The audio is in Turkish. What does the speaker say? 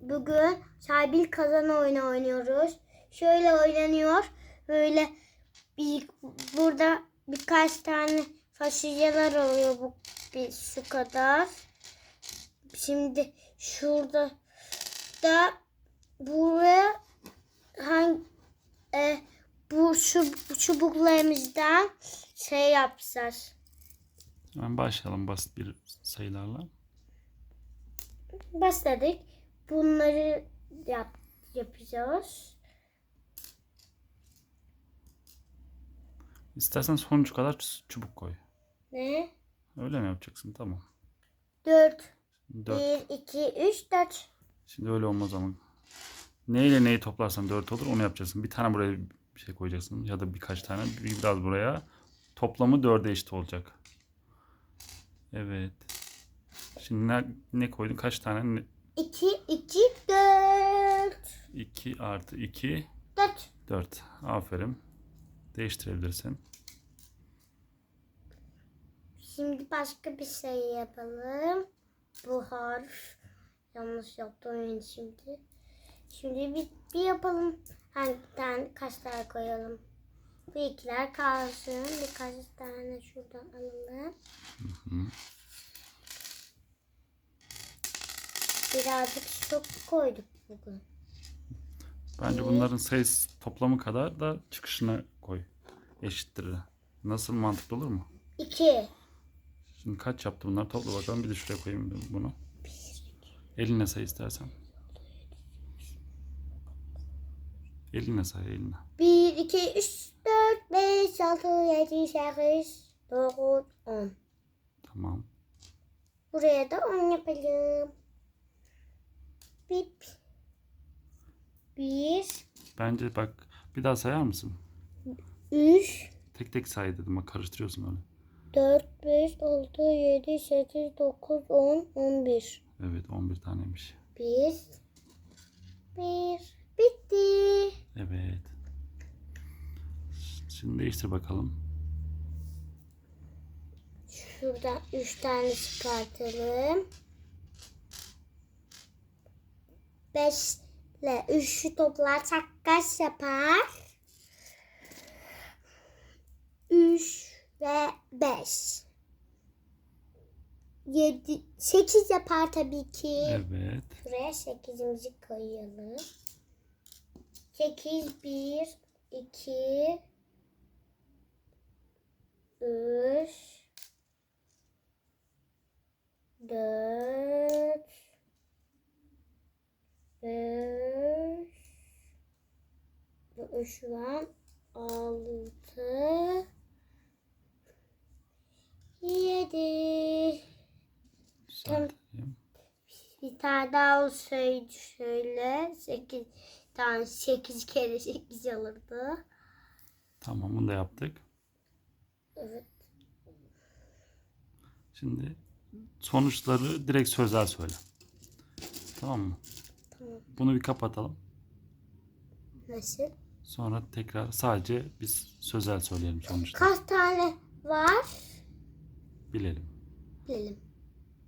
Bugün sahibil kazan oyunu oynuyoruz. Şöyle oynanıyor. Böyle bir, burada birkaç tane fasulyeler oluyor bu bir su kadar. Şimdi şurada da buraya hangi e, bu şu çubuklarımızdan şey yapacağız. Hemen başlayalım basit bir sayılarla. Başladık. Bunları yap, yapacağız. İstersen sonuç kadar çubuk koy. Ne? Öyle mi yapacaksın? Tamam. 4. 4. 1, 2, 3, 4. Şimdi öyle olmaz ama. Neyle neyi toplarsan 4 olur onu yapacaksın. Bir tane buraya bir şey koyacaksın ya da birkaç tane bir- biraz buraya. Toplamı 4'e eşit olacak. Evet. Şimdi ne, ne koydun? Kaç tane? 2, 2, 4. 2 artı 2 4. 4. Aferin. Değiştirebilirsin. Şimdi başka bir şey yapalım. Bu harf. Yanlış yaptım ben şimdi. Şimdi bir, bir yapalım. Hangi tane kaç tane koyalım? Bu ikiler kalsın. Birkaç tane şuradan alalım. Birazcık çok koyduk bugün. Bence bunların sayısı toplamı kadar da çıkışına koy. Eşittir. Nasıl mantıklı olur mu? 2. Şimdi kaç yaptı bunlar? Topla bakalım. Bir de şuraya koyayım bunu. Eline say istersen. Eline say eline. 1, 2, 3, 4, 5, 6, 7, 8, 9, 10. Tamam. Buraya da 10 yapalım. Bip. 1, Bence bak bir daha sayar mısın? 3, Tek tek say dedim. Bak karıştırıyorsun öyle. 4, 5, 6, 7, 8, 9, 10, 11. Evet 11 taneymiş. 1, 1. Bitti. Evet. Şimdi değiştir bakalım. Şuradan 3 tane çıkartalım. 5 ile 3'ü toplarsak kaç yapar? 3 ve 5. 7, 8 yapar tabii ki. Evet. Buraya 8'imizi koyalım. 8, 1, 2, 3, 4, 5, bu şu an 6, 7. Düzelteyim. Bir tane daha olsaydı şöyle 8 tane 8 kere 8 olurdu. Tamam bunu da yaptık. Evet. Şimdi sonuçları direkt sözel söyle. Tamam mı? Bunu bir kapatalım. Nasıl? Sonra tekrar sadece biz sözel söyleyelim sonuçta. Kaç tane var? Bilelim. Bilelim.